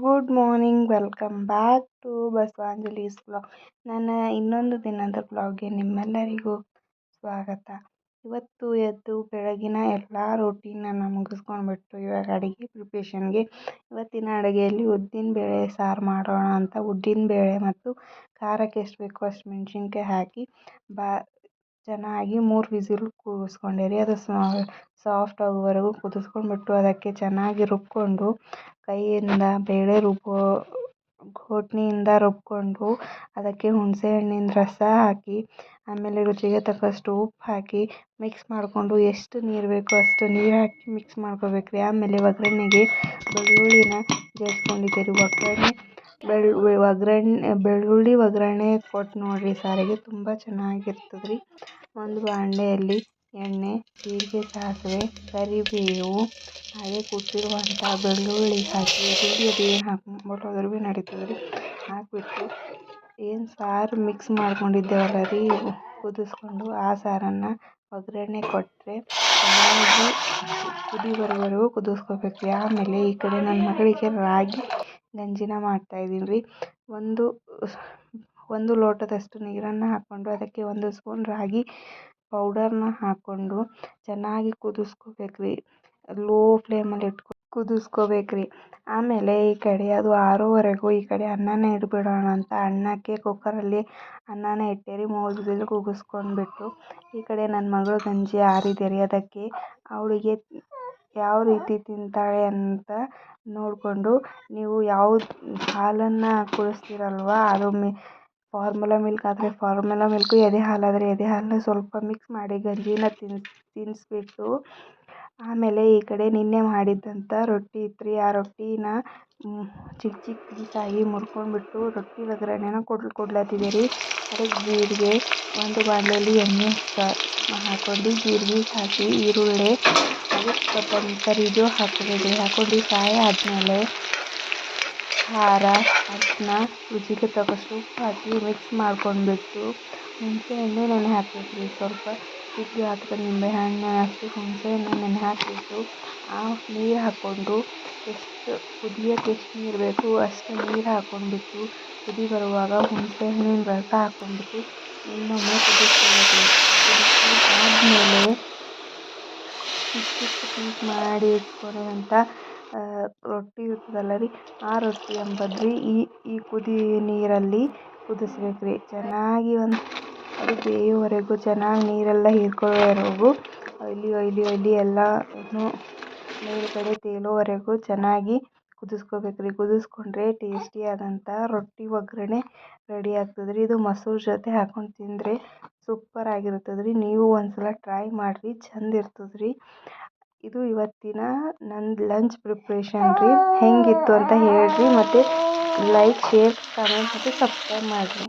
Good morning, welcome back to Basavanjali's blog ನನ್ನ ಇನ್ನೊಂದು ದಿನದ ಬ್ಲಾಗ್ಗೆ ನಿಮ್ಮೆಲ್ಲರಿಗೂ ಸ್ವಾಗತ. ಇವತ್ತು ಎದ್ದು ಬೆಳಗಿನ ಎಲ್ಲ ರೂಟೀನನ್ನು ಮುಗಿಸ್ಕೊಂಡ್ಬಿಟ್ಟು ಇವಾಗ ಅಡುಗೆ ಪ್ರಿಪ್ರೇಷನ್ಗೆ ಇವತ್ತಿನ ಅಡುಗೆಯಲ್ಲಿ ಉದ್ದಿನ ಬೇಳೆ, ಸಾರು ಮಾಡೋಣ ಅಂತ ಉದ್ದಿನ ಬೇಳೆ ಮತ್ತು ಖಾರಕ್ಕೆ ಎಷ್ಟು ಬೇಕೋ ಅಷ್ಟು ಮೆಣಸಿನ್ಕಾಯಿ ಹಾಕಿ ಬಾ ಚೆನ್ನಾಗಿ ಮೂರು ವಿಸಿಲ್ ಕೂಗಿಸ್ಕೊಂಡೆ ರೀ. ಅದು ಸಾಫ್ಟ್ ಆಗುವವರೆಗೂ ಕುದಿಸ್ಕೊಂಡ್ಬಿಟ್ಟು ಅದಕ್ಕೆ ಚೆನ್ನಾಗಿ ರುಬ್ಬಿಕೊಂಡು ಕೈಯಿಂದ ಬೇಳೆ ರುಬ್ಬೋ, ಘೋಟ್ನಿಯಿಂದ ರುಬ್ಬಿಕೊಂಡು ಅದಕ್ಕೆ ಹುಣಸೆ ಹಣ್ಣಿನ ರಸ ಹಾಕಿ, ಆಮೇಲೆ ರುಚಿಗೆ ತಕ್ಕಷ್ಟು ಉಪ್ಪು ಹಾಕಿ ಮಿಕ್ಸ್ ಮಾಡಿಕೊಂಡು ಎಷ್ಟು ನೀರು ಬೇಕೋ ಅಷ್ಟು ನೀರು ಹಾಕಿ ಮಿಕ್ಸ್ ಮಾಡ್ಕೊಬೇಕು ರೀ ಆಮೇಲೆ ಒಗ್ಗರಣೆಗೆ ಬೆಳ್ಳುಳ್ಳಿನ ಜೇರ್ಸ್ಕೊಂಡಿದ್ದೆ ರೀ ಒಗ್ಗರಣೆ ಬೆಳ್ಳು ಒಗ್ಗರಣೆ ಬೆಳ್ಳುಳ್ಳಿ ಒಗ್ಗರಣೆ ಕೊಟ್ಟು ನೋಡಿರಿ ಸಾರಿಗೆ ತುಂಬ ಚೆನ್ನಾಗಿರ್ತದೆ ರೀ ಒಂದು ಬಾಂಡೆಯಲ್ಲಿ ಎಣ್ಣೆ, ಜೀರಿಗೆ ಸಾಸಿವೆ, ಕರಿಬೇವು, ಹಾಗೆ ಕುಟ್ಟಿರುವಂಥ ಬೆಳ್ಳುಳ್ಳಿ ಹಾಕಿ ಅದು ಏನು ಹಾಕ್ಬೋದು ಅದ್ರ ಭೀ ನಡೀತದೆ ರೀ ಹಾಕಿಬಿಟ್ಟು ಏನು ಸಾರು ಮಿಕ್ಸ್ ಮಾಡ್ಕೊಂಡಿದ್ದೇವಲ್ಲ ರೀ, ಕುದಿಸ್ಕೊಂಡು ಆ ಸಾರನ್ನು ಒಗ್ಗರಣೆ ಕೊಟ್ಟರೆ ಚೆನ್ನಾಗಿ ಕುದಿ ಬರೋವರೆಗೂ ಕುದಿಸ್ಕೋಬೇಕು. ಆಮೇಲೆ ಈ ಕಡೆ ನನ್ನ ಮಗಳಿಗೆ ರಾಗಿ ಗಂಜಿನ ಮಾಡ್ತಾಯಿದ್ದೀನಿ ರೀ ಒಂದು ಒಂದು ಲೋಟದಷ್ಟು ನೀರನ್ನು ಹಾಕ್ಕೊಂಡು ಅದಕ್ಕೆ ಒಂದು ಸ್ಪೂನ್ ರಾಗಿ ಪೌಡರನ್ನ ಹಾಕ್ಕೊಂಡು ಚೆನ್ನಾಗಿ ಕುದಿಸ್ಕೋಬೇಕು ರೀ ಲೋ ಫ್ಲೇಮಲ್ಲಿ ಇಟ್ಕೊ ಕುದಿಸ್ಕೋಬೇಕು ರೀ ಆಮೇಲೆ ಈ ಕಡೆ ಅದು ಆರೋವರೆಗೂ ಈ ಕಡೆ ಅನ್ನನ ಇಟ್ಬಿಡೋಣ ಅಂತ ಅನ್ನಕ್ಕೆ ಕುಕ್ಕರಲ್ಲಿ ಅನ್ನನ ಇಟ್ಟೆ ರೀ ಮೂರು ಕೂಗಿಸ್ಕೊಂಡ್ಬಿಟ್ಟು ಈ ಕಡೆ ನನ್ನ ಮಗಳು ಗಂಜಿ ಆರಿದೆ ರೀ. ಅದಕ್ಕೆ ಅವಳಿಗೆ ಯಾವ ರೀತಿ ತಿಂತಾಳೆ ಅಂತ ನೋಡಿಕೊಂಡು ನೀವು ಯಾವ್ದು ಹಾಲನ್ನು ಕುಡಿಸ್ತೀರಲ್ವ? ಅದು ಮಿ ಫಾರ್ಮುಲಾ ಮಿಲ್ಕ್ ಆದರೆ ಫಾರ್ಮುಲಾ ಮಿಲ್ಕು ಎದೆ ಹಾಲಾದರೆ ಎದೆ ಹಾಲನ್ನ ಸ್ವಲ್ಪ ಮಿಕ್ಸ್ ಮಾಡಿ ಗಂಜಿನ ತಿನ್ಸಿ ತಿನ್ನಿಸ್ಬಿಟ್ಟು ಆಮೇಲೆ ಈ ಕಡೆ ನಿನ್ನೆ ಮಾಡಿದ್ದಂಥ ರೊಟ್ಟಿ ಇತ್ತು ರೀ ಆ ರೊಟ್ಟಿನ ಚಿಕ್ಕ ಚಿಕ್ಕ ಪೀಸಾಗಿ ಮುರ್ಕೊಂಡ್ಬಿಟ್ಟು ರೊಟ್ಟಿ ಒಗ್ಗರಣೆನ ಕೊಡ್ಲು ಕೊಡ್ಲತ್ತಿದ್ದೀರಿ ಅದಕ್ಕೆ ಜೀರಿಗೆ ಒಂದು ಬಾಣಲೆಯಲ್ಲಿ ಎಣ್ಣೆ ಹಾಕ್ಕೊಂಡು ಜೀರಿಗೆ ಹಾಕಿ ಈರುಳ್ಳಿ ಹಾಗೆ ಕೊತ್ತಂಬರಿ ಕರಿಬೇವು ಹಾಕ್ಕೋಬೇಕು ಹಾಕ್ಕೊಂಡು ಫ್ರೈ ಆದಮೇಲೆ ಖಾರ ಅರಿಶಿನ ರುಚಿಗೆ ತಕ್ಕಷ್ಟು ಉಪ್ಪು ಹಾಕಿ ಮಿಕ್ಸ್ ಮಾಡ್ಕೊಂಡ್ಬಿಟ್ಟು ಹುಣಸೆ ಹಣ್ಣು ನೆನೆ ಹಾಕಬೇಕು ರೀ ಸ್ವಲ್ಪ ಫ್ರಿಜ್ಗೆ ಹಾಕ್ಕೊಂಡು ನಿಂಬೆಹಣ್ಣು ಹಾಕಿ ಹುಣಸೆ ಹಣ್ಣು ನೆನೆ ಹಾಕಿಬಿಟ್ಟು ಆ ನೀರು ಹಾಕ್ಕೊಂಡು ಎಷ್ಟು ಕುದಿಯೋಕ್ಕೆ ಎಷ್ಟು ನೀರು ಬೇಕು ಅಷ್ಟು ನೀರು ಹಾಕ್ಕೊಂಡ್ಬಿಟ್ಟು ಕುದಿ ಬರುವಾಗ ಹುಣಸೆ ಹಣ್ಣಿನ ರಸ ಹಾಕ್ಕೊಂಡ್ಬಿಟ್ಟು ಇನ್ನೊಮ್ಮೆ ಕುದಿಸ್ಕೋಬೇಕು ಆದಮೇಲೆ ಇಷ್ಟಿಷ್ಟು ಪೀಸ್ ಮಾಡಿ ರೊಟ್ಟಿ ಇರ್ತದಲ್ಲ ರೀ, ಆ ರೊಟ್ಟಿ ಎಂಬುದು ರೀ ಈ ಈ ಕುದಿ ನೀರಲ್ಲಿ ಕುದಿಸ್ಬೇಕು ರೀ. ಚೆನ್ನಾಗಿ ಒಂದು, ಅದು ಬೇಯೋವರೆಗೂ ಚೆನ್ನಾಗಿ ನೀರೆಲ್ಲ ಹೀರ್ಕೊಳ್ಳೋವರೆಗೂ, ಒಯ್ಲಿ ಒಯ್ಲಿ ಒಯ್ಲಿ ಎಲ್ಲನೂ ಮೇಲುಗಡೆ ತೇಲೋವರೆಗೂ ಚೆನ್ನಾಗಿ ಕುದಿಸ್ಕೋಬೇಕು ರೀ ಕುದಿಸ್ಕೊಂಡ್ರೆ ಟೇಸ್ಟಿಯಾದಂಥ ರೊಟ್ಟಿ ಒಗ್ಗರಣೆ ರೆಡಿ ಆಗ್ತದೆ ರೀ ಇದು ಮೊಸರು ಜೊತೆ ಹಾಕೊಂಡು ತಿಂದರೆ ಸೂಪರ್ ಆಗಿರ್ತದೆ ರೀ ನೀವು ಒಂದ್ಸಲ ಟ್ರೈ ಮಾಡಿರಿ, ಚಂದ ಇರ್ತದೆ ರೀ ಇದು ಇವತ್ತಿನ ನಂದು ಲಂಚ್ ಪ್ರಿಪ್ರೇಷನ್ ರೀ. ಹೇಗಿತ್ತು ಅಂತ ಹೇಳಿರಿ ಮತ್ತು ಲೈಕ್ ಶೇರ್ ಕಮೆಂಟ್ ಮತ್ತು ಸಬ್ಸ್ಕ್ರೈಬ್ ಮಾಡಿರಿ.